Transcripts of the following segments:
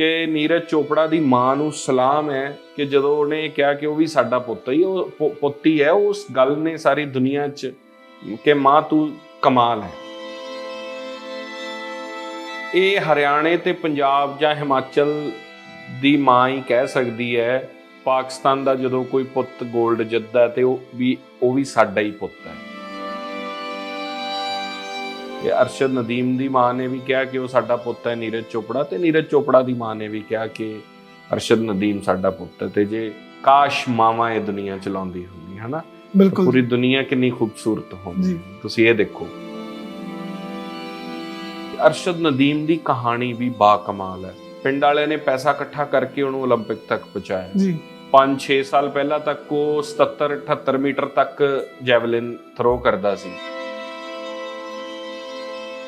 ਕਿ ਨੀਰਜ ਚੋਪੜਾ ਦੀ ਮਾਂ ਨੂੰ ਸਲਾਮ ਹੈ ਕਿ ਜਦੋਂ ਉਹਨੇ ਕਿਹਾ ਕਿ ਉਹ ਵੀ ਸਾਡਾ ਪੁੱਤ ਹੀ, ਉਹ ਪੁ- ਪੁੱਤ ਹੀ ਹੈ ਉਸ ਗੱਲ ਨੇ ਸਾਰੀ ਦੁਨੀਆ 'ਚ ਕਿ ਮਾਂ ਤੂੰ ਕਮਾਲ ਹੈ। ਇਹ ਹਰਿਆਣੇ ਤੇ ਪੰਜਾਬ ਜਾਂ ਹਿਮਾਚਲ ਦੀ ਮਾਂ ਹੀ ਕਹਿ ਸਕਦੀ ਹੈ, ਪਾਕਿਸਤਾਨ ਦਾ ਜਦੋਂ ਕੋਈ ਪੁੱਤ 골ਡ ਜਿੱਤਦਾ ਹੈ ਤੇ ਉਹ ਵੀ ਉਹ ਵੀ ਸਾਡਾ ਹੀ ਪੁੱਤ ਹੈ। ਇਹ ਅਰਸ਼ਦ ਨਦੀਮ ਦੀ ਮਾਂ ਨੇ ਵੀ ਕਿਹਾ ਕਿ ਉਹ ਸਾਡਾ ਪੁੱਤ ਹੈ ਨੀਰਜ ਚੋਪੜਾ ਤੇ ਨੀਰਜ ਚੋਪੜਾ ਦੀ ਮਾਂ ਨੇ ਵੀ ਕਿਹਾ ਕਿ ਅਰਸ਼ਦ ਨਦੀਮ ਸਾਡਾ ਪੁੱਤ ਹੈ ਤੇ ਜੇ ਕਾਸ਼ ਮਾਵਾਂ ਇਹ ਦੁਨੀਆ ਚਲਾਉਂਦੀ ਹੁੰਦੀ ਹਨਾ ਤਾਂ ਬਿਲਕੁਲ ਪੂਰੀ ਦੁਨੀਆ ਕਿੰਨੀ ਖੂਬਸੂਰਤ ਹੁੰਦੀ ਜੀ। ਤੁਸੀਂ ਇਹ ਦੇਖੋ ਅਰਸ਼ਦ ਨਦੀਮ ਦੀ ਕਹਾਣੀ ਵੀ ਬਾ ਕਮਾਲ ਹੈ ਪਿੰਡ ਵਾਲਿਆਂ ਨੇ ਪੈਸਾ ਇਕੱਠਾ ਕਰਕੇ ਉਹਨੂੰ 올림픽 ਤੱਕ ਪਹੁੰਚਾਇਆ ਜੀ 5-6 ਸਾਲ ਪਹਿਲਾਂ ਤੱਕ ਉਹ 77 78 ਮੀਟਰ ਤੱਕ ਜੈਵਲਿਨ ਥਰੋ ਕਰਦਾ ਸੀ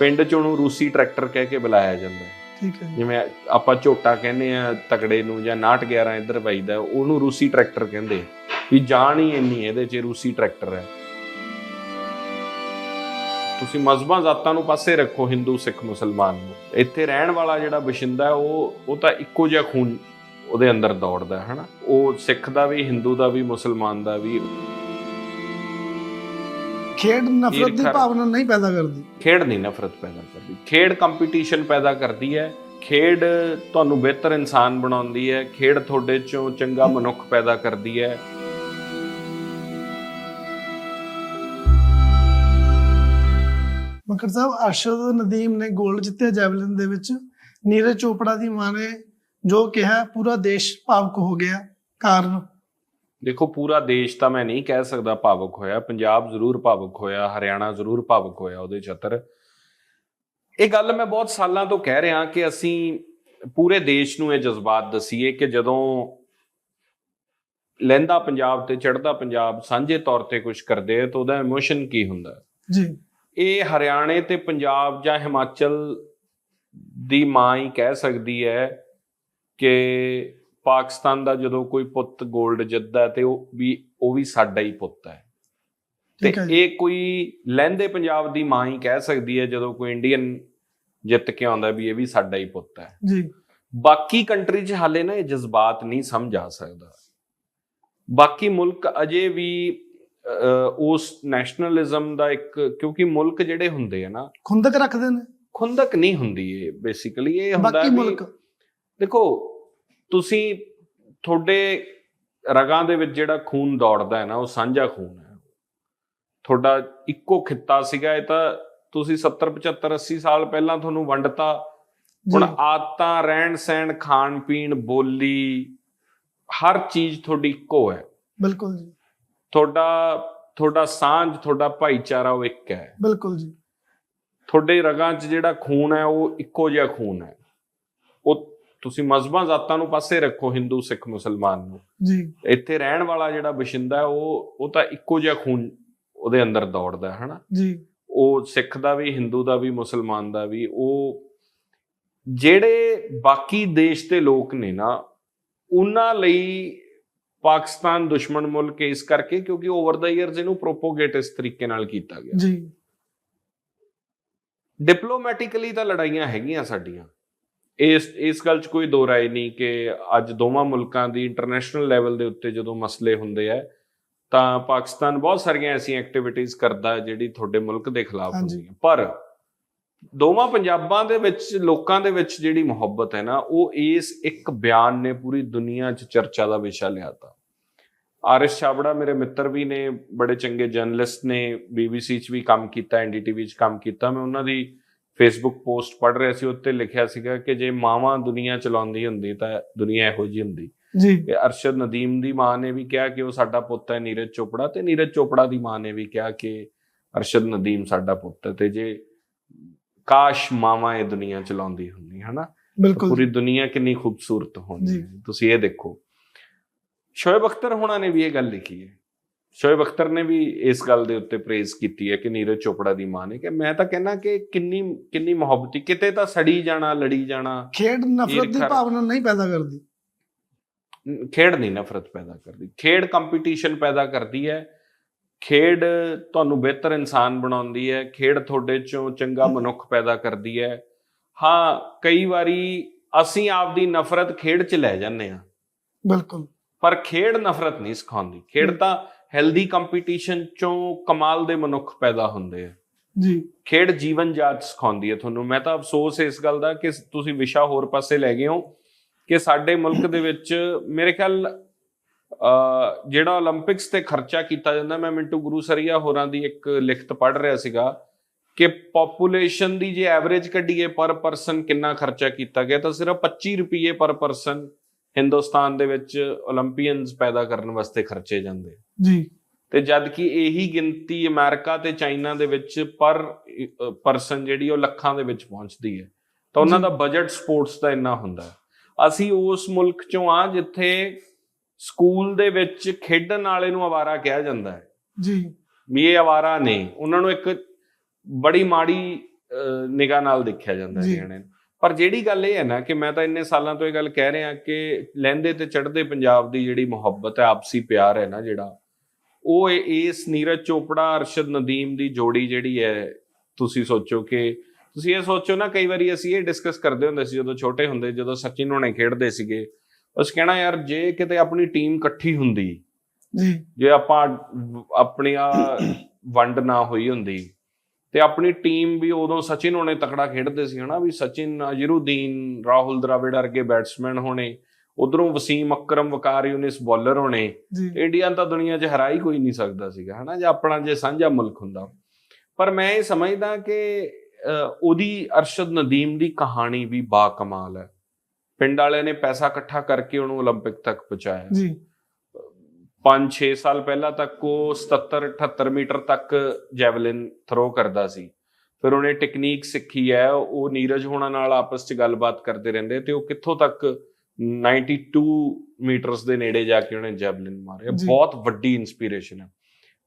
ਪਿੰਡ 'ਚ ਉਹਨੂੰ ਰੂਸੀ ਟਰੈਕਟਰ ਕਹਿ ਕੇ ਬੁਲਾਇਆ ਜਾਂਦਾ ਹੈ। ਠੀਕ ਹੈ। ਜਿਵੇਂ ਆਪਾਂ ਝੋਟਾ ਕਹਿੰਦੇ ਆ ਤਕੜੇ ਨੂੰ ਜਾਂ 69 11 ਇੱਧਰ ਵੱਜਦਾ ਉਹਨੂੰ ਰੂਸੀ ਟਰੈਕਟਰ ਕਹਿੰਦੇ। ਵੀ ਜਾਨ ਹੀ ਇੰਨੀ ਇਹਦੇ 'ਚ ਰੂਸੀ ਟਰੈਕਟਰ ਹੈ। ਤੁਸੀਂ ਮਜ਼ਹਬਾਂ ਜ਼ਾਤਾਂ ਨੂੰ ਪਾਸੇ ਰੱਖੋ ਹਿੰਦੂ ਸਿੱਖ ਮੁਸਲਮਾਨ ਨੂੰ। ਇੱਥੇ ਰਹਿਣ ਵਾਲਾ ਜਿਹੜਾ ਬਸ਼ਿੰਦਾ ਉਹ ਉਹ ਤਾਂ ਇੱਕੋ ਜਿਹਾ ਖੂਨ ਉਹਦੇ ਅੰਦਰ ਦੌੜਦਾ ਹੈ ਹਨਾ? ਉਹ ਸਿੱਖ ਦਾ ਵੀ ਹਿੰਦੂ ਦਾ ਵੀ ਮੁਸਲਮਾਨ ਦਾ ਵੀ। ਖੇਡ ਨਫ਼ਰਤ ਦੀ ਭਾਵਨਾ ਨਹੀਂ ਪੈਦਾ ਕਰਦੀ। ਖੇਡ ਨਹੀਂ ਨਫ਼ਰਤ ਪੈਦਾ ਕਰਦੀ। ਖੇਡ ਕੰਪੀਟੀਸ਼ਨ ਪੈਦਾ ਕਰਦੀ ਹੈ। ਖੇਡ ਤੁਹਾਨੂੰ ਬਿਹਤਰ ਇਨਸਾਨ ਬਣਾਉਂਦੀ ਹੈ। ਖੇਡ ਤੁਹਾਡੇ ਚੋਂ ਚੰਗਾ ਮਨੁੱਖ ਪੈਦਾ ਕਰਦੀ ਹੈ। ਮਕਰ ਸਾਹਿਬ ਅਰਸ਼ਦ ਨਦੀਮ ਨੇ 골ਡ ਜਿੱਤਿਆ ਜੈਵਲਿਨ ਦੇ ਵਿੱਚ। ਨੀਰਜ ਚੋਪੜਾ ਦੀ ਮਾਂ ਨੇ ਜੋ ਕਿਹਾ ਪੂਰਾ ਦੇਸ਼ ਭਾਵਕ ਹੋ ਗਿਆ। ਕਾਰਨ? ਦੇਖੋ ਪੂਰਾ ਦੇਸ਼ ਤਾਂ ਮੈਂ ਨਹੀਂ ਕਹਿ ਸਕਦਾ ਭਾਵੁਕ ਹੋਇਆ। ਪੰਜਾਬ ਜ਼ਰੂਰ ਭਾਵੁਕ ਹੋਇਆ ਹਰਿਆਣਾ ਜ਼ਰੂਰ ਭਾਵੁਕ ਹੋਇਆ ਉਹਦੇ ਚਤਰ ਇਹ ਗੱਲ ਮੈਂ ਬਹੁਤ ਸਾਲਾਂ ਤੋਂ ਕਹਿ ਰਿਹਾ ਕਿ ਅਸੀਂ ਪੂਰੇ ਦੇਸ਼ ਨੂੰ ਇਹ ਜਜ਼ਬਾਤ ਦਸੀਏ ਕਿ ਜਦੋਂ ਲਹਿੰਦਾ ਪੰਜਾਬ ਤੇ ਚੜ੍ਹਦਾ ਪੰਜਾਬ ਸਾਂਝੇ ਤੌਰ ਤੇ ਕੁਝ ਕਰਦੇ ਆ ਤਾਂ ਉਹਦਾ ਇਮੋਸ਼ਨ ਕੀ ਹੁੰਦਾ? ਜੀ। ਇਹ ਹਰਿਆਣੇ ਤੇ ਪੰਜਾਬ ਜਾਂ ਹਿਮਾਚਲ ਦੀ ਮਾਂ ਹੀ ਕਹਿ ਸਕਦੀ ਹੈ ਕਿ ਪਾਕਿਸਤਾਨ ਦਾ ਜਦੋਂ ਕੋਈ ਪੁੱਤ 골ਡ ਜਿੱਤਦਾ ਤੇ ਉਹ ਵੀ ਉਹ ਵੀ ਸਾਡਾ ਹੀ ਪੁੱਤ ਹੈ। ਤੇ ਇਹ ਕੋਈ ਲਹਿੰਦੇ ਪੰਜਾਬ ਦੀ ਮਾਂ ਹੀ ਕਹਿ ਸਕਦੀ ਹੈ ਜਦੋਂ ਕੋਈ ਇੰਡੀਅਨ ਜਿੱਤ ਕੇ ਆਉਂਦਾ ਵੀ ਇਹ ਵੀ ਸਾਡਾ ਹੀ ਪੁੱਤ ਹੈ। ਜੀ। ਬਾਕੀ ਕੰਟਰੀ 'ਚ ਹਾਲੇ ਨਾ ਇਹ ਜਜ਼ਬਾਤ ਨਹੀਂ ਸਮਝ ਆ ਸਕਦਾ। ਬਾਕੀ ਮੁਲਕ ਅਜੇ ਵੀ ਉਸ ਨੈਸ਼ਨਲਿਜ਼ਮ ਦਾ ਇੱਕ ਕਿਉਂਕਿ ਮੁਲਕ ਜਿਹੜੇ ਹੁੰਦੇ ਆ ਨਾ ਖੁੰਦਕ ਰੱਖਦੇ ਨੇ। ਖੁੰਦਕ ਨਹੀਂ ਹੁੰਦੀ ਇਹ ਬੇਸਿਕਲੀ ਇਹ ਹੁੰਦਾ ਬਾਕੀ ਮੁਲਕ। ਦੇਖੋ ਤੁਸੀਂ ਤੁਹਾਡੇ ਰਗਾਂ ਦੇ ਵਿੱਚ ਜਿਹੜਾ ਖੂਨ ਦੌੜਦਾ ਹੈ ਨਾ ਉਹ ਸਾਂਝਾ ਖੂਨ ਹੈ। ਤੁਹਾਡਾ ਇੱਕੋ ਖਿੱਤਾ ਸੀਗਾ ਇਹ ਤਾਂ ਤੁਸੀਂ 70 75 80 ਸਾਲ ਪਹਿਲਾਂ ਤੁਹਾਨੂੰ ਵੰਡਤਾ। ਹੁਣ ਆਦਤਾਂ ਰਹਿਣ ਸਹਿਣ ਖਾਣ ਪੀਣ ਬੋਲੀ ਹਰ ਚੀਜ਼ ਤੁਹਾਡੀ ਇੱਕੋ ਹੈ। ਬਿਲਕੁਲ ਜੀ। ਤੁਹਾਡਾ ਤੁਹਾਡਾ ਸਾਂਝ ਤੁਹਾਡਾ ਭਾਈਚਾਰਾ ਉਹ ਇੱਕ ਹੈ। ਬਿਲਕੁਲ ਜੀ। ਤੁਹਾਡੇ ਰਗਾਂ 'ਚ ਜਿਹੜਾ ਖੂਨ ਹੈ ਉਹ ਇੱਕੋ ਜਿਹਾ ਖੂਨ ਹੈ। ਉਹ ਤੁਸੀਂ ਮਜ਼ਹਬਾਂ ਜ਼ਾਤਾਂ ਨੂੰ ਪਾਸੇ ਰੱਖੋ ਹਿੰਦੂ ਸਿੱਖ ਮੁਸਲਮਾਨ ਨੂੰ। ਜੀ। ਇੱਥੇ ਰਹਿਣ ਵਾਲਾ ਜਿਹੜਾ ਬਸ਼ਿੰਦਾ ਉਹ ਉਹ ਤਾਂ ਇੱਕੋ ਜਿਹਾ ਖੂਨ ਉਹਦੇ ਅੰਦਰ ਦੌੜਦਾ ਹੈ ਹਨਾ? ਜੀ। ਉਹ ਸਿੱਖ ਦਾ ਵੀ ਹਿੰਦੂ ਦਾ ਵੀ ਮੁਸਲਮਾਨ ਦਾ ਵੀ ਉਹ ਜਿਹੜੇ ਬਾਕੀ ਦੇਸ਼ ਦੇ ਲੋਕ ਨੇ ਨਾ ਉਹਨਾਂ ਲਈ ਪਾਕਿਸਤਾਨ ਦੁਸ਼ਮਣ ਮੁਲਕ ਇਸ ਕਰਕੇ ਕਿਉਂਕਿ ਓਵਰ ਦਾ ਇਅਰਸ ਇਹਨੂੰ ਪ੍ਰੋਪੋਗੇਟ ਇਸ ਤਰੀਕੇ ਨਾਲ ਕੀਤਾ ਗਿਆ। ਜੀ। ਡਿਪਲੋਮੈਟਿਕਲੀ ਤਾਂ ਲੜਾਈਆਂ ਹੈਗੀਆਂ ਸਾਡੀਆਂ। ਇਸ ਇਸ ਗੱਲ 'ਚ ਕੋਈ ਦੋ ਰਾਏ ਨਹੀਂ ਕਿ ਅੱਜ ਦੋਵਾਂ ਮੁਲਕਾਂ ਦੀ ਇੰਟਰਨੈਸ਼ਨਲ ਲੈਵਲ ਦੇ ਉੱਤੇ ਜਦੋਂ ਮਸਲੇ ਹੁੰਦੇ ਆ ਤਾਂ ਪਾਕਿਸਤਾਨ ਬਹੁਤ ਸਾਰੀਆਂ ਐਸੀਆਂ ਐਕਟੀਵਿਟੀਜ਼ ਕਰਦਾ ਹੈ ਜਿਹੜੀ ਤੁਹਾਡੇ ਮੁਲਕ ਦੇ ਖਿਲਾਫ ਹਾਂਜੀ। ਹੁੰਦੀਆਂ ਪਰ ਦੋਵਾਂ ਪੰਜਾਬਾਂ ਦੇ ਵਿੱਚ ਲੋਕਾਂ ਦੇ ਵਿੱਚ ਜਿਹੜੀ ਮੁਹੱਬਤ ਹੈ ਨਾ ਉਹ ਇਸ ਇੱਕ ਬਿਆਨ ਨੇ ਪੂਰੀ ਦੁਨੀਆ 'ਚ ਚਰਚਾ ਦਾ ਵਿਸ਼ਾ ਲਿਆਤਾ ਆਰਿਸ਼ ਛਾਬੜਾ ਮੇਰੇ ਮਿੱਤਰ ਵੀ ਨੇ ਬੜੇ ਚੰਗੇ ਜਰਨਲਿਸਟ ਨੇ ਬੀਬੀਸੀ 'ਚ ਵੀ ਕੰਮ ਕੀਤਾ ਐਨਡੀਟੀਵੀ 'ਚ ਕੰਮ ਕੀਤਾ ਮੈਂ ਉਹਨਾਂ ਦੀ ਫੇਸਬੁੱਕ ਪੋਸਟ ਪੜ੍ਹ ਰਿਹਾ ਸੀ ਉੱਤੇ ਲਿਖਿਆ ਸੀਗਾ ਕਿ ਜੇ ਮਾਵਾਂ ਦੁਨੀਆ ਚਲਾਉਂਦੀ ਹੁੰਦੀ ਤਾਂ ਦੁਨੀਆ ਇਹੋ ਜਿਹੀ ਹੁੰਦੀ। ਜੀ। ਕਿ ਅਰਸ਼ਦ ਨਦੀਮ ਦੀ ਮਾਂ ਨੇ ਵੀ ਕਿਹਾ ਕਿ ਉਹ ਸਾਡਾ ਪੁੱਤ ਹੈ ਨੀਰਜ ਚੋਪੜਾ ਤੇ ਨੀਰਜ ਚੋਪੜਾ ਦੀ ਮਾਂ ਨੇ ਵੀ ਕਿਹਾ ਕਿ ਅਰਸ਼ਦ ਨਦੀਮ ਸਾਡਾ ਪੁੱਤ ਹੈ ਤੇ ਜੇ ਕਾਸ਼ ਮਾਵਾਂ ਇਹ ਦੁਨੀਆ ਚਲਾਉਂਦੀ ਹੁੰਦੀ ਹਨਾ? ਤਾਂ ਬਿਲਕੁਲ। ਪੂਰੀ ਦੁਨੀਆ ਕਿੰਨੀ ਖੂਬਸੂਰਤ ਹੁੰਦੀ ਜੀ। ਤੁਸੀਂ ਇਹ ਦੇਖੋ। ਸ਼ੋਇਬ ਅਖਤਰ ਹੋਣਾ ਨੇ ਵੀ ਇਹ ਗੱਲ ਲਿਖੀ ਹੈ। ਸ਼ੋਇਬ ਅਖਤਰ ਨੇ ਵੀ ਇਸ ਗੱਲ ਦੇ ਉੱਤੇ ਪ੍ਰੇਜ਼ ਕੀਤੀ ਹੈ ਕਿ ਨੀਰਜ ਚੋਪੜਾ ਦੀ ਮਾਂ ਨੇ ਕਿ ਮੈਂ ਤਾਂ ਕਹਿੰਦਾ ਕਿ ਕਿੰਨੀ ਕਿੰਨੀ ਮੁਹੱਬਤੀ ਕਿਤੇ ਤਾਂ ਸੜੀ ਜਾਣਾ ਲੜੀ ਜਾਣਾ ਖੇਡ ਨਫ਼ਰਤ ਦੀ ਭਾਵਨਾ ਨਹੀਂ ਪੈਦਾ ਕਰਦੀ। ਖੇਡ ਨਹੀਂ ਨਫ਼ਰਤ ਪੈਦਾ ਕਰਦੀ। ਖੇਡ ਕੰਪੀਟੀਸ਼ਨ ਪੈਦਾ ਕਰਦੀ ਹੈ। ਖੇਡ ਤੁਹਾਨੂੰ ਬਿਹਤਰ ਇਨਸਾਨ ਬਣਾਉਂਦੀ ਹੈ। ਖੇਡ ਤੁਹਾਡੇ ਚੋਂ ਚੰਗਾ ਮਨੁੱਖ ਪੈਦਾ ਕਰਦੀ ਹੈ। ਹਾਂ ਕਈ ਵਾਰੀ ਅਸੀਂ ਆਪਦੀ ਨਫ਼ਰਤ ਖੇਡ 'ਚ ਲੈ ਜਾਂਦੇ ਆ ਬਿਲਕੁਲ। ਪਰ ਖੇਡ ਨਫ਼ਰਤ ਨਹੀਂ ਸਿਖਾਉਂਦੀ। ਖੇਡ। ਤਾਂ ਹੈਲਦੀ ਕੰਪੀਟੀਸ਼ਨ ਚੋਂ ਕਮਾਲ ਦੇ ਮਨੁੱਖ ਪੈਦਾ ਹੁੰਦੇ ਆ। ਜੀ। ਖੇਡ ਜੀਵਨ ਜਾਤ ਸਿਖਾਉਂਦੀ ਹੈ ਤੁਹਾਨੂੰ। ਮੈਂ ਤਾਂ ਅਫਸੋਸ ਇਸ ਗੱਲ ਦਾ ਕਿ ਤੁਸੀਂ ਵਿਸ਼ਾ ਹੋਰ ਪਾਸੇ ਲੈ ਗਏ ਹੋ ਕਿ ਸਾਡੇ ਮੁਲਕ ਦੇ ਵਿੱਚ ਮੇਰੇ ਖਿਆਲ ਜਿਹੜਾ 올림픽ਸ ਤੇ ਖਰਚਾ ਕੀਤਾ ਜਾਂਦਾ ਮੈਂ ਮਿੰਟੂ ਗੁਰੂ ਸਰੀਆ ਹੋਰਾਂ ਦੀ ਇੱਕ ਲਿਖਤ ਪੜ੍ਹ ਰਿਹਾ ਸੀਗਾ ਕਿ ਪੋਪੂਲੇਸ਼ਨ ਦੀ ਜੇ ਐਵਰੇਜ ਕੱਢੀਏ ਪਰ ਪਰਸਨ ਕਿੰਨਾ ਖਰਚਾ ਕੀਤਾ ਗਿਆ ਤਾਂ ਸਿਰਫ 25 ਰੁਪਏ ਪਰ ਪਰਸਨ ਹਿੰਦੁਸਤਾਨ ਦੇ ਵਿੱਚ 올림픽ੀਅਨਸ ਪੈਦਾ ਕਰਨ ਵਾਸਤੇ ਖਰਚੇ ਜਾਂਦੇ ਜੀ। ਤੇ ਜਦ ਕਿ ਇਹੀ ਗਿਣਤੀ ਅਮਰੀਕਾ ਤੇ ਚਾਈਨਾ ਦੇ ਵਿੱਚ ਪਰ ਪਰਸਨ ਜਿਹੜੀ ਉਹ ਲੱਖਾਂ ਦੇ ਵਿੱਚ ਪਹੁੰਚਦੀ ਹੈ ਤਾਂ ਉਹਨਾਂ ਦਾ ਬਜਟ ਸਪੋਰਟਸ ਦਾ ਇੰਨਾ ਹੁੰਦਾ ਹੈ ਅਸੀਂ ਉਸ ਮੁਲਕ ਚੋਂ ਆ ਜਿੱਥੇ ਸਕੂਲ ਦੇ ਵਿੱਚ ਖੇਡਣ ਵਾਲੇ ਨੂੰ ਆਵਾਰਾ ਕਿਹਾ ਜਾਂਦਾ ਹੈ ਜੀ। ਵੀ ਇਹ ਆਵਾਰਾ ਨੇ ਉਹਨਾਂ ਨੂੰ ਇੱਕ ਬੜੀ ਮਾੜੀ ਨਿਗਾਹ ਨਾਲ ਦੇਖਿਆ ਜਾਂਦਾ ਹੈ ਜਿਹੜੇ ਪਰ ਜਿਹੜੀ ਗੱਲ ਇਹ ਹੈ ਨਾ ਕਿ ਮੈਂ ਤਾਂ ਇੰਨੇ ਸਾਲਾਂ ਤੋਂ ਇਹ ਗੱਲ ਕਹਿ ਰਿਹਾ ਕਿ ਲਹਿੰਦੇ ਤੇ ਚੜ੍ਹਦੇ ਪੰਜਾਬ ਦੀ ਜਿਹੜੀ ਮੁਹੱਬਤ ਹੈ ਆਪਸੀ ਪਿਆਰ ਹੈ ਨਾ ਜਿਹੜਾ ਉਹ ਇਸ ਨੀਰਜ ਚੋਪੜਾ ਅਰਸ਼ਦ ਨਦੀਮ ਦੀ ਜੋੜੀ ਜਿਹੜੀ ਹੈ ਤੁਸੀਂ ਸੋਚੋ ਕਿ ਤੁਸੀਂ ਇਹ ਸੋਚੋ ਨਾ ਕਈ ਵਾਰੀ ਅਸੀਂ ਇਹ ਡਿਸਕਸ ਕਰਦੇ ਹੁੰਦੇ ਸੀ ਜਦੋਂ ਛੋਟੇ ਹੁੰਦੇ ਜਦੋਂ ਸਚਿਨ ਹੋਣੇ ਖੇਡਦੇ ਸੀਗੇ ਉਸ ਕਹਿਣਾ ਯਾਰ ਜੇ ਕਿਤੇ ਆਪਣੀ ਟੀਮ ਇਕੱਠੀ ਹੁੰਦੀ ਜੀ। ਜੇ ਆਪਾਂ ਆਪਣੀ ਆ ਵੰਡ ਨਾ ਹੋਈ ਹੁੰਦੀ ਤੇ ਆਪਣੀ ਟੀਮ ਵੀ ਉਦੋਂ ਸਚਿਨ ਹੋਣੇ ਤਕੜਾ ਖੇਡਦੇ ਸੀ ਹਨਾ ਵੀ ਸਚਿਨ ਅਜਰੂਦੀਨ ਰਾਹੁਲ ਦਰਾਵਿੜ ਵਰਗੇ ਬੈਟਸਮੈਨ ਹੋਣੇ ਉਧਰੋਂ ਵਸੀਮ ਅਕਰਮ ਵਕਾਰ ਯੂਨਿਸ ਬੋਲਰ ਹੋਣੇ ਜੀ ਇੰਡੀਆ ਤਾਂ ਦੁਨੀਆ 'ਚ ਹਰਾ ਹੀ ਕੋਈ ਨਹੀਂ ਸਕਦਾ ਸੀਗਾ ਹਨਾ ਜੇ ਆਪਣਾ ਜੇ ਸਾਂਝਾ ਮੁਲਕ ਹੁੰਦਾ ਪਰ ਮੈਂ ਇਹ ਸਮਝਦਾ ਕਿ ਅਹ, ਉਹਦੀ ਅਰਸ਼ਦ ਨਦੀਮ ਦੀ ਕਹਾਣੀ ਵੀ ਬਾ ਕਮਾਲ ਹੈ ਪਿੰਡ ਵਾਲਿਆਂ ਨੇ ਪੈਸਾ ਇਕੱਠਾ ਕਰਕੇ ਉਹਨੂੰ 올림픽 ਤੱਕ ਪਹੁੰਚਾਇਆ ਜੀ 5-6 ਸਾਲ ਪਹਿਲਾਂ ਤੱਕ ਉਹ 77 78 ਮੀਟਰ ਤੱਕ ਜੈਵਲਿਨ ਥਰੋ ਕਰਦਾ ਸੀ। ਫਿਰ ਉਹਨੇ ਟੈਕਨੀਕ ਸਿੱਖੀ ਹੈ ਉਹ ਨੀਰਜ ਹੋਣਾ ਨਾਲ ਆਪਸ 'ਚ ਗੱਲਬਾਤ ਕਰਦੇ ਰਹਿੰਦੇ ਤੇ ਉਹ ਕਿੱਥੋਂ ਤੱਕ 92 ਮੀਟਰਸ ਦੇ ਨੇੜੇ ਜਾ ਕੇ ਉਹਨੇ ਜੈਵਲਿਨ ਮਾਰਿਆ। ਬਹੁਤ ਵੱਡੀ ਇਨਸਪੀਰੇਸ਼ਨ ਹੈ।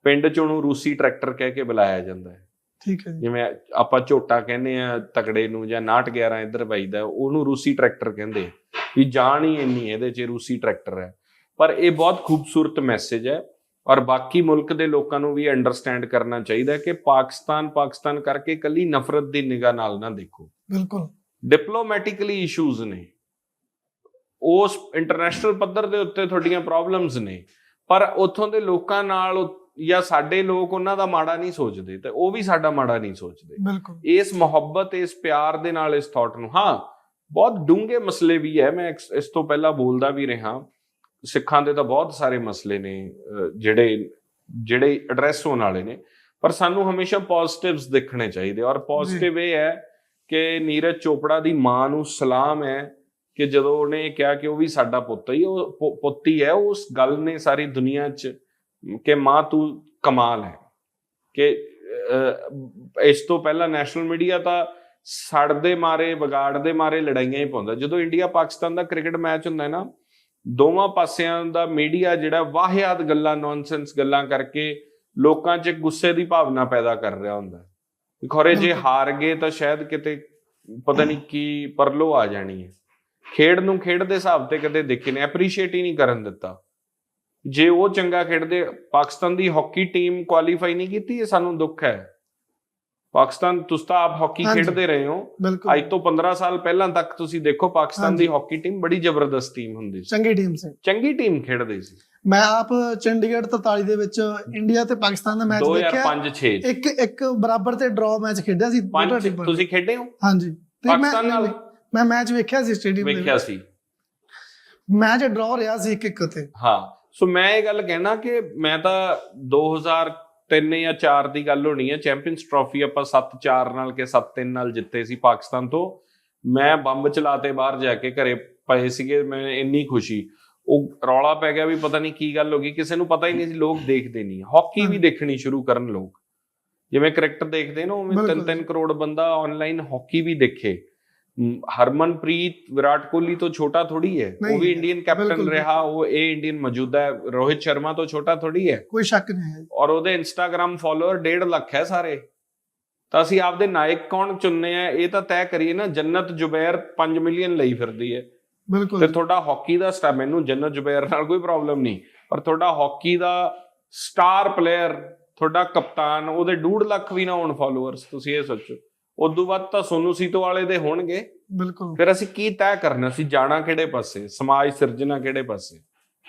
ਪਿੰਡ 'ਚ ਉਹਨੂੰ ਰੂਸੀ ਟਰੈਕਟਰ ਕਹਿ ਕੇ ਬੁਲਾਇਆ ਜਾਂਦਾ ਹੈ। ਠੀਕ ਹੈ ਜਿਵੇਂ ਆਪਾਂ ਝੋਟਾ ਕਹਿੰਦੇ ਆ ਤਕੜੇ ਨੂੰ ਜਾਂ 911 ਇੱਧਰ ਵੱਜਦਾ ਉਹਨੂੰ ਰੂਸੀ ਟਰੈਕਟਰ ਕਹਿੰਦੇ। ਵੀ ਜਾਣ ਹੀ ਇੰਨੀ ਇਹਦੇ 'ਚ ਰੂਸੀ ਟਰੈਕਟਰ ਹੈ। ਪਰ ਇਹ ਬਹੁਤ ਖੂਬਸੂਰਤ ਮੈਸੇਜ ਹੈ ਔਰ ਬਾਕੀ ਮੁਲਕ ਦੇ ਲੋਕਾਂ ਨੂੰ ਵੀ ਅੰਡਰਸਟੈਂਡ ਕਰਨਾ ਚਾਹੀਦਾ ਹੈ ਕਿ ਪਾਕਿਸਤਾਨ ਪਾਕਿਸਤਾਨ ਕਰਕੇ ਕੱਲੀ ਨਫ਼ਰਤ ਦੀ ਨਿਗਾਹ ਨਾਲ ਨਾ ਦੇਖੋ। ਬਿਲਕੁਲ। ਡਿਪਲੋਮੈਟਿਕਲੀ ਇਸ਼ੂਜ਼ ਨੇ। ਉਸ ਇੰਟਰਨੈਸ਼ਨਲ ਪੱਧਰ ਦੇ ਉੱਤੇ ਤੁਹਾਡੀਆਂ ਪ੍ਰੋਬਲਮਸ ਨੇ। ਪਰ ਉੱਥੋਂ ਦੇ ਲੋਕਾਂ ਨਾਲ ਜਾਂ ਸਾਡੇ ਲੋਕ ਉਹਨਾਂ ਦਾ ਮਾੜਾ ਨਹੀਂ ਸੋਚਦੇ ਤੇ ਉਹ ਵੀ ਸਾਡਾ ਮਾੜਾ ਨਹੀਂ ਸੋਚਦੇ। ਬਿਲਕੁਲ। ਇਸ ਮੁਹੱਬਤ ਇਸ ਪਿਆਰ ਦੇ ਨਾਲ ਇਸ ਥਾਟ ਨੂੰ। ਹਾਂ ਬਹੁਤ ਡੂੰਘੇ ਮਸਲੇ ਵੀ ਹੈ। ਮੈਂ ਇਸ- ਇਸ ਤੋਂ ਪਹਿਲਾਂ ਬੋਲਦਾ ਵੀ ਰਿਹਾ। ਸਿੱਖਾਂ ਦੇ ਤਾਂ ਬਹੁਤ ਸਾਰੇ ਮਸਲੇ ਨੇ ਜਿਹੜੇ ਜਿਹੜੇ ਐਡਰੈਸ ਹੋਣ ਵਾਲੇ ਨੇ ਪਰ ਸਾਨੂੰ ਹਮੇਸ਼ਾ ਪੋਜ਼ਿਟਿਵਸ ਦੇਖਣੇ ਚਾਹੀਦੇ ਔਰ ਪੋਜ਼ਿਟਿਵ ਇਹ ਹੈ ਕਿ ਨੀਰਜ ਚੋਪੜਾ ਦੀ ਮਾਂ ਨੂੰ ਸਲਾਮ ਹੈ ਕਿ ਜਦੋਂ ਉਹਨੇ ਕਿਹਾ ਕਿ ਉਹ ਵੀ ਸਾਡਾ ਪੁੱਤ ਹੀ ਉਹ ਪੁੱਤ ਹੀ ਉਸ ਗੱਲ ਨੇ ਸਾਰੀ ਦੁਨੀਆ 'ਚ ਕਿ ਮਾਂ ਤੂੰ ਕਮਾਲ ਹੈ ਕਿ ਇਸ ਤੋਂ ਪਹਿਲਾਂ ਨੈਸ਼ਨਲ ਮੀਡੀਆ ਤਾਂ ਸੜਦੇ ਮਾਰੇ ਵਿਗਾੜਦੇ ਮਾਰੇ ਲੜਾਈਆਂ ਹੀ ਪਾਉਂਦਾ। ਜਦੋਂ ਇੰਡੀਆ ਪਾਕਿਸਤਾਨ ਦਾ ਕ੍ਰਿਕਟ ਮੈਚ ਹੁੰਦਾ ਹੈ ਨਾ ਦੋਵਾਂ ਪਾਸਿਆਂ ਦਾ ਮੀਡੀਆ ਜਿਹੜਾ ਵਾਹਿਆਤ ਗੱਲਾਂ ਨੌਨਸੈਂਸ ਗੱਲਾਂ ਕਰਕੇ ਲੋਕਾਂ 'ਚ ਗੁੱਸੇ ਦੀ ਭਾਵਨਾ ਪੈਦਾ ਕਰ ਰਿਹਾ ਹੁੰਦਾ। ਹੈ ਖੋਰੇ ਜੇ। ਹਾਰ ਗਏ ਤਾਂ ਸ਼ਾਇਦ ਕਿਤੇ ਪਤਾ ਨਹੀਂ ਕੀ ਪਰਲੋ ਆ ਜਾਣੀ ਹੈ। ਖੇਡ ਨੂੰ ਖੇਡ ਦੇ ਹਿਸਾਬ ਤੇ ਕਦੇ ਦੇਖੇ ਨੇ ਐਪਰੀਸ਼ੀਏਟ ਹੀ ਨਹੀਂ ਕਰਨ ਦਿੱਤਾ। ਜੇ ਉਹ ਚੰਗਾ ਖੇਡਦੇ ਪਾਕਿਸਤਾਨ ਦੀ ਹਾਕੀ ਟੀਮ ਕੁਆਲੀਫਾਈ ਨਹੀਂ ਕੀਤੀ ਇਹ ਸਾਨੂੰ ਦੁੱਖ ਹੈ। ਪਾਕਿਸਤਾਨ ਤੁਸੀਂ ਤਾਂ ਆਪ ਹਾਕੀ। ਖੇਡਦੇ ਰਹੇ ਹੋ। ਅੱਜ ਤੋਂ 15 ਸਾਲ ਪਹਿਲਾਂ ਤੱਕ ਤੁਸੀਂ ਦੇਖੋ ਪਾਕਿਸਤਾਨ ਦੀ। ਹਾਕੀ ਟੀਮ ਬੜੀ ਜ਼ਬਰਦਸਤ ਟੀਮ ਹੁੰਦੀ ਸੀ। ਚੰਗੀ ਟੀਮ ਸੀ। ਚੰਗੀ ਟੀਮ ਖੇਡਦੀ ਸੀ। ਮੈਂ ਆਪ ਚੰਡੀਗੜ੍ਹ 43 ਦੇ ਵਿੱਚ ਇੰਡੀਆ ਤੇ ਪਾਕਿਸਤਾਨ ਦਾ ਮੈਚ ਦੇਖਿਆ। 2005 6 ਇੱਕ ਇੱਕ ਬਰਾਬਰ ਤੇ ਡਰਾਅ ਮੈਚ ਖੇਡਿਆ ਸੀ। ਤੁਸੀਂ ਖੇਡੇ ਹੋ? ਹਾਂਜੀ। ਪਾਕਿਸਤਾਨ ਨਾਲ? ਮੈਂ ਮੈਚ ਵੇਖਿਆ ਸੀ ਸਟੇਡੀਅਮ ਦੇ ਵੇਖਿਆ ਸੀ। ਮੈਚ ਡਰਾਅ ਰਿਹਾ ਸੀ ਇੱਕ ਇੱਕ ਤੇ। ਹਾਂ। ਸੋ ਮੈਂ ਇਹ ਗੱਲ ਕਹਿਣਾ ਕਿ ਮੈਂ ਤਾਂ 2003 ਜਾਂ 4 ਦੀ ਗੱਲ ਹੋਣੀ ਹੈ। ਚੈਂਪੀਅਨਸ ਟਰਾਫੀ ਆਪਾਂ 7-4 ਨਾਲ ਕੇ 7-3 ਨਾਲ ਜਿੱਤੇ ਸੀ ਪਾਕਿਸਤਾਨ ਤੋਂ। ਮੈਂ ਬੰਬ ਚਲਾਤੇ ਬਾਹਰ ਜਾ ਕੇ ਘਰੇ ਪਏ ਸੀਗੇ ਮੈਂ ਇੰਨੀ ਖੁਸ਼ੀ। ਉਹ ਰੌਲਾ ਪੈ ਗਿਆ ਵੀ ਪਤਾ ਨਹੀਂ ਕੀ ਗੱਲ ਹੋ ਗਈ ਕਿਸੇ ਨੂੰ ਪਤਾ ਹੀ ਨਹੀਂ ਸੀ ਲੋਕ ਦੇਖਦੇ ਨਹੀਂ। ਹਾਕੀ ਵੀ। ਦੇਖਣੀ ਸ਼ੁਰੂ ਕਰਨ ਲੋਕ। ਜਿਵੇਂ ਕ੍ਰਿਕਟ ਦੇਖਦੇ ਨਾ ਉਵੇਂ ਬਿਲਕੁਲ। 3-3 ਕਰੋੜ ਬੰਦਾ ਆਨਲਾਈਨ ਹਾਕੀ ਵੀ ਦੇਖੇ। ਹਰਮਨਪ੍ਰੀਤ ਵਿਰਾਟ ਕੋਹਲੀ ਤੋਂ ਛੋਟਾ ਥੋੜੀ ਹੈ। ਉਹ ਵੀ ਇੰਡੀਅਨ ਕੈਪਟਨ। ਰਿਹਾ ਉਹ ਇਹ ਇੰਡੀਅਨ ਮੌਜੂਦਾ ਹੈ। ਰੋਹਿਤ ਸ਼ਰਮਾ ਤੋਂ ਛੋਟਾ ਥੋੜੀ ਹੈ। ਕੋਈ ਸ਼ੱਕ ਨਹੀਂ ਹੈ ਔਰ ਉਹਦੇ ਇੰਸਟਾਗ੍ਰam ਫਾਲੋਅਰ 1.5 ਲੱਖ ਹੈ ਸਾਰੇ। ਤਾਂ ਅਸੀਂ ਆਪਦੇ ਨਾਇਕ ਕੌਣ ਚੁਣਨੇ ਆ? ਇਹ ਤਾਂ ਤੈਅ ਕਰੀਏ ਨਾ ਜੰਨਤ ਜੁਬੈਰ 5 ਮਿਲੀਅਨ ਲਈ ਫਿਰਦੀ ਹੈ। ਤੇ ਬਿਲਕੁਲ ਤੁਹਾਡਾ ਹਾਕੀ ਦਾ ਸਟਾਰ ਮੈਨੂੰ ਜੰਨਤ ਜੁਬੈਰ ਨਾਲ ਕੋਈ ਪ੍ਰੋਬਲਮ ਨਹੀਂ। ਪਰ ਤੁਹਾਡਾ ਹਾਕੀ ਦਾ ਸਟਾਰ ਪਲੇਅਰ ਤੁਹਾਡਾ ਕਪਤਾਨ ਉਹਦੇ 2.5 ਲੱਖ ਵੀ ਨਾ ਹੋਣ ਫਾਲੋਅਰਸ ਤੁਸੀਂ ਇਹ ਸੋਚੋ। ਉਦੋਂ ਬਾਅਦ ਤਾਂ ਸੋਨੂ ਸੀਤੋ ਵਾਲੇ ਦੇ ਹੋਣਗੇ। ਬਿਲਕੁਲ। ਫਿਰ ਅਸੀਂ ਕੀ ਤੈਅ ਕਰਨਾ? ਸੀ ਜਾਣਾ ਕਿਹੜੇ ਪਾਸੇ? ਸਮਾਜ ਸਿਰਜਣਾ ਕਿਹੜੇ ਪਾਸੇ?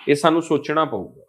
ਇਹ ਸਾਨੂੰ ਸੋਚਣਾ ਪਊਗਾ।